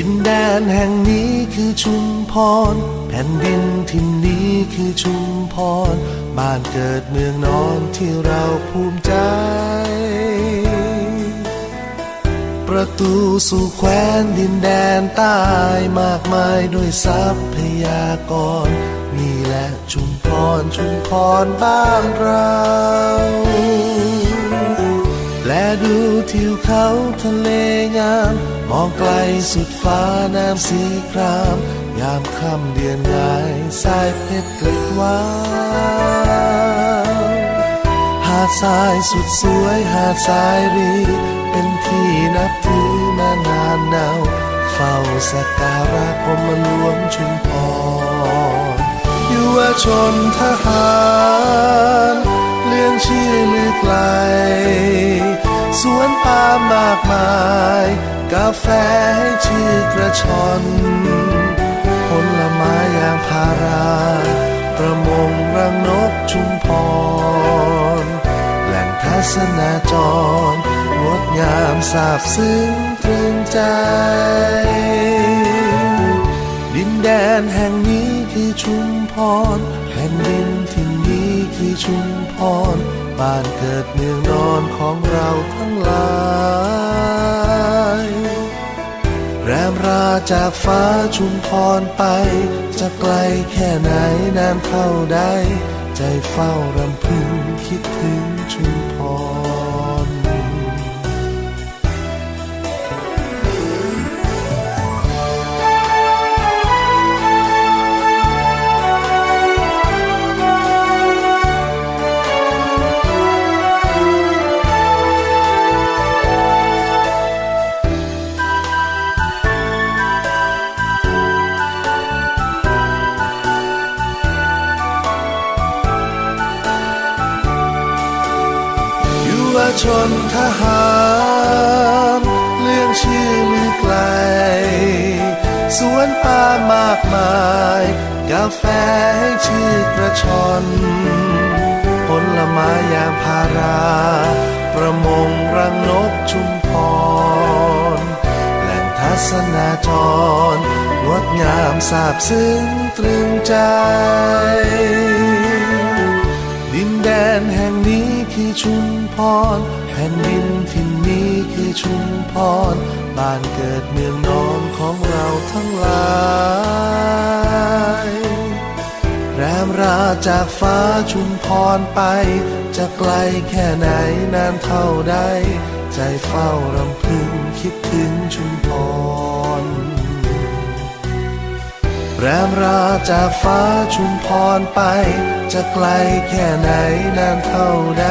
ดินแดนแห่งนี้คือชุมพร แผ่นดินที่นนี้คือชุมพร บ้านเกิดเมืองนอนที่เราภูมิใจ ประตูสู่แคว้นดินแดนใต้มากมายด้วยทรัพยากร นี่แหละชุมพรชุมพรบ้านเรา และดูทิวเขาทะเลงาม มองไกลสุดฟ้าน้ำสีคราม ยามค่ำเดือนงายสายเพชรเกล็ดวาวหาดทรายสุดสวยหาดทรายรี เป็นที่นับถือมานานนาวเฝ้าสักการะกรมหลวงชุมพรยุวชนทหารเลื่องชื่อลือไกล สวนปามมากมาย กาแฟให้ชื่อกระชอนผลไม้ยางพารา ประมงรังนกชุมพร แหล่งทัศนาจรงดงามสาบซึ้งตรึงใจ ดินแดนแห่งนี้คือชุมพรแผ่นดินที่นี้ ที่ชุมพร บ้านเกิดเมืองนอนของเราทั้งหลายแรมราจากฟ้าชุมพรไป จะไกลแค่ไหนนานเท่าใด ใจเฝ้ารำพึงคิดถึงชุมพร ชนทหารเรื่องชื่อลือไกล สวนป่ามากมาย กาแฟให้ชื่อกระชอนผลไม้ยางพารา ประมงรังนกชุมพร แหล่งทัศนาจรงดงามสาบซึ้งตรึงใจ ดินแดนแห่งนี้ คือชุมพรแผ่นดินที่นนี้คือชุมพร บ้านเกิดเมืองนอนของเราทั้งหลายแรมราจากฟ้าชุมพรไป จะไกลแค่ไหนนานเท่าใด ใจเฝ้ารำพึงคิดถึงชุมพร แรมราจากฟ้าชุมพรไป จะไกลแค่ไหนนานเท่าใด